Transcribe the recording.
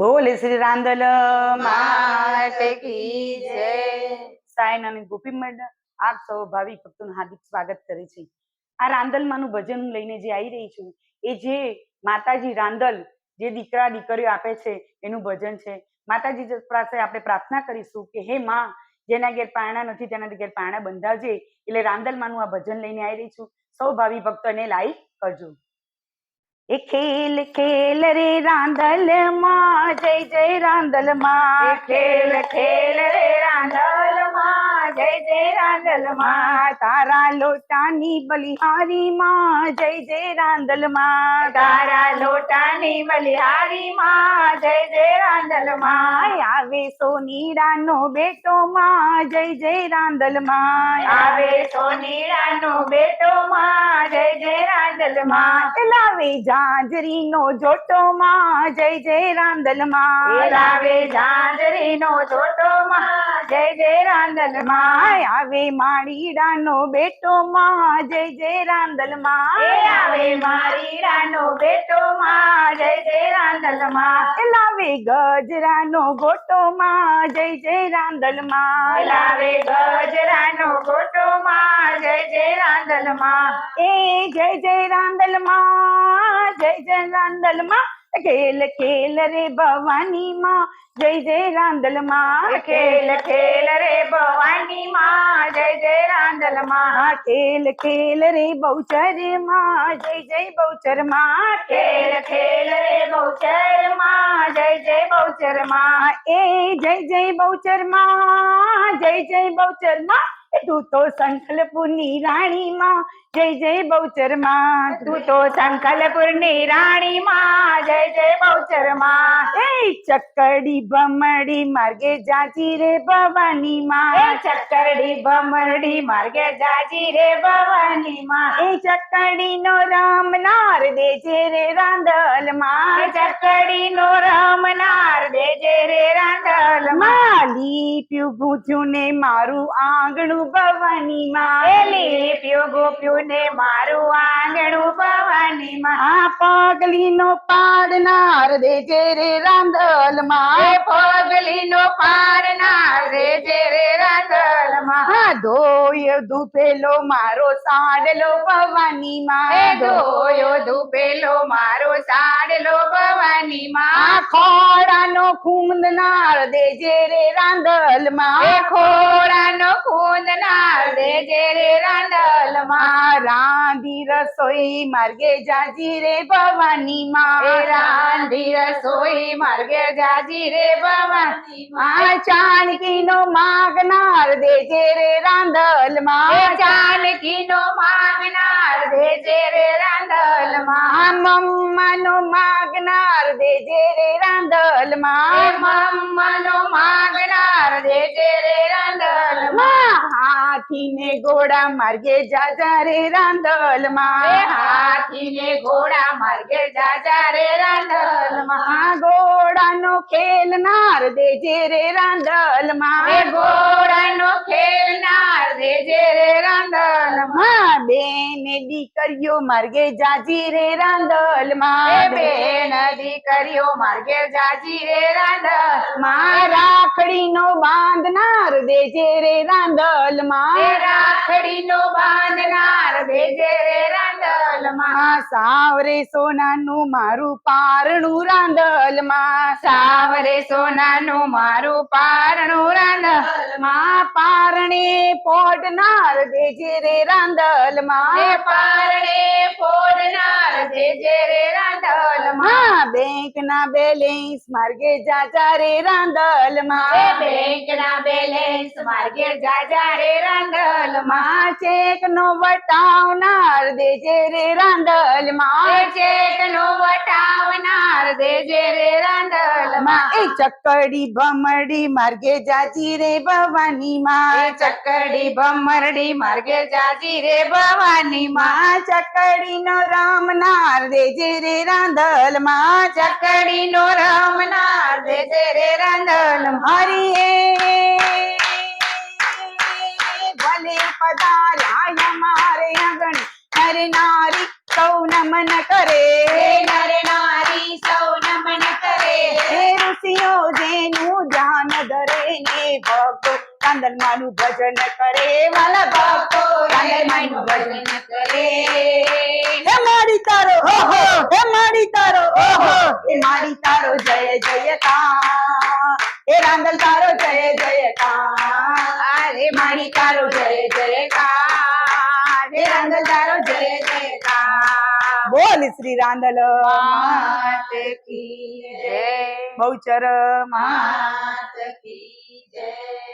બોલે શ્રી રાંદલ સાયન અને ગોપી મંડળ આપ સૌ ભાવિક ભક્તોનું હાર્દિક સ્વાગત કરે છે. આ રાંદલમાંનું ભજન લઈને જે આવી રહી છું એ જે માતાજી રાંદલ જે દીકરા દીકરીઓ આપે છે એનું ભજન છે. માતાજી પાસે આપણે પ્રાર્થના કરીશું કે હે માં જેના ઘેર પારણા નથી તેના ઘેર પારણા બંધાવજે. એટલે રાંદલમાંનું આ ભજન લઈને આવી રહી છું. સૌ ભાવિ ભક્તો એને લાઈક કરજો. એ ખેલ ખેલ રે રાંધલમાં જય જય રાંધલમાં ખેલ ખેલ રે રાંધલ માં જય જય રાંદલમાં તારા લોટાની બલિહારી માં. જય જય રાંદલમાં તારા લોટાની બલિહારી માં જય જય રાંદલમાં આવે સોનીડાનો બેટો માં. જય જય રાંદલમાં આવે સોનીડાનો બેટો માં. જય જય રાંદલમાં લાવે જાંજરીનો જોટો માં. જય જય રાંદલમાં લાવે ઝાંઝરીનો છોટો જય જય રાંદલમાં. આવે આવે માળીડાનો બેટો માં. જય જય રાંદલમાં. આવે મારી રાનો બેટો માં. જય જય રાંદલમાં. લાવે ગજરાનો ગોટો માં. જય જય રાંદલમાં. લાવે ગજરાનો ગોટો માં. જય જય રાંદલમાં. એ જય જય રાંદલમાં. જય જય રાંદલમાં. खेल खेल रे भवानी माँ। जय जय रांदल माँ। खेल खेल रे भवानी माँ। जय जय रांदल माँ। खेल खेल रे बहुचर माँ। जय जय बहुचर माँ। खेल खेल रे बहुचर माँ। जय जय बहुचर माँ। ए जय जय बहुचर माँ। जय जय बहुचर माँ। तू तो संकल्पुनी राणी मा. जय जय बहुचर मा. तू तो संकल्पुनी राणी मा. जय जय बहुचर मा. ए चक्कडी बमडी मार्गे जाजी रे भवानी मा. ए चक्कडी बमडी मार्गे जाजी रे भवानी मा. ए चक्कडी नो राम नार दे जे रे रांदल मा. चक्कडी नो राम नार दे जे रे रांदल मा. રમનાર દેજે રે રાંધલમાં માલી પ્યુ ભૂજ્યું ને મારું આંગણું ભવાની માં. લીપ્યું પ્યો ગોપ્યું ને મારું આંગણું ભવાની માં. આ પગલી નો પાડનાર દેજે રે રાંદલ એ માં પગલી નો પારનાર દેજે રે રાંધલ માં હા ધોય ધૂપેલો મારો સાડલો ભવાની એ માં ધોયો ધૂપેલો મારો સાડલો ભવાની આ માં ખોડાનો ખૂંદનાર દેજે રે રાંદલ એ માં ખોડાનો ખૂંદનાર દેજે રે રાંધલ માં આ રાંધી રસોઈ માર્ગે જાજી રે ભવાની એ માં રાંધી રસોઈ માર્ગે જાજી રે ભવાની માં આ ચાણકી નો માગનાર દેજે રે રાંદલ એ માં જાનકી નો માંગનાર દેજે રે રાંધલ માં આ મમ્માનો માગનાર દેજે રે રાંદલ એ માં મમ્માનો માંગનાર દેજે રે રાંધલ માં માં હાથી ને ઘોડા માર્ગે જાજા રે રાંદલ એ માં હાથી ને ઘોડા માર્ગે જાજા રે રાંધલમાં આ ઘોડાનો ખેલનાર દેજે રે રાંદલ એ માં ઘોડાનો ખેલનાર દેજે રે રાંધલમાં બેન દીકરીઓ માર્ગે જાજી રે રાંદલ એ માં બેન દીકરીઓ માર્ગે જાજી રે રાંધલમાં રાખડીનો બાંધનાર દેજે રે રાંદલ એ માં રાખડીનો બાંધનાર ભેજે રે રાંધલમાં માં સાવરે સોનાનું મારું પારણું રાંદલમાં સાવરે સોનાનું મારું પારણું રાંધલમાં માં પારણે પોડનાર ભેજે રે રાંદલમાં પારણે ફોડનાર ભેજે રે માં બેંક ના બેલેન્સ માર્ગે જાજા રે રાંદલ એ માં બેંક ના બેલેન્સ માર્ગે જાજા રે રાંધલ માં માં ચેક નો વટાવનાર દેજે રે રાંદલ એ માં ચેક નો વટાવનાર દેજે રે રાંધલ માં માં એ ચકડી ભમડી માર્ગે જાજી રે ભવાની એ માં ચકડી ભમરડી માર્ગે જાજી રે ભવાની માં માં ચકડી નો રામનાર દેજે રે રાંદલ માં ચકડી નો રમનાર દેજે રે રાંધન હરીએ ભલે પધાર્યા મારે આંગણ નર નારી સૌ નમન કરે. નર નારી સૌ નમન કરે. ઋષિઓ જેનું ધ્યાન ધરે ને ભક્તો રાંદલ માનું ભજન કરે વાલા ભક્તો રાંદલ માનું ભજન કરે હે માડી તારો ઓહો હે માડી તારો ઓહો હે માડી તારો જય જયકાર હે રાંદલ તારો જય જયકાર અરે મારી તારો જય જયકાર રે રાંદલ તારો જય જયકાર બોલ શ્રી રાંદલ માત કી જય બહુચર માં માત કી જય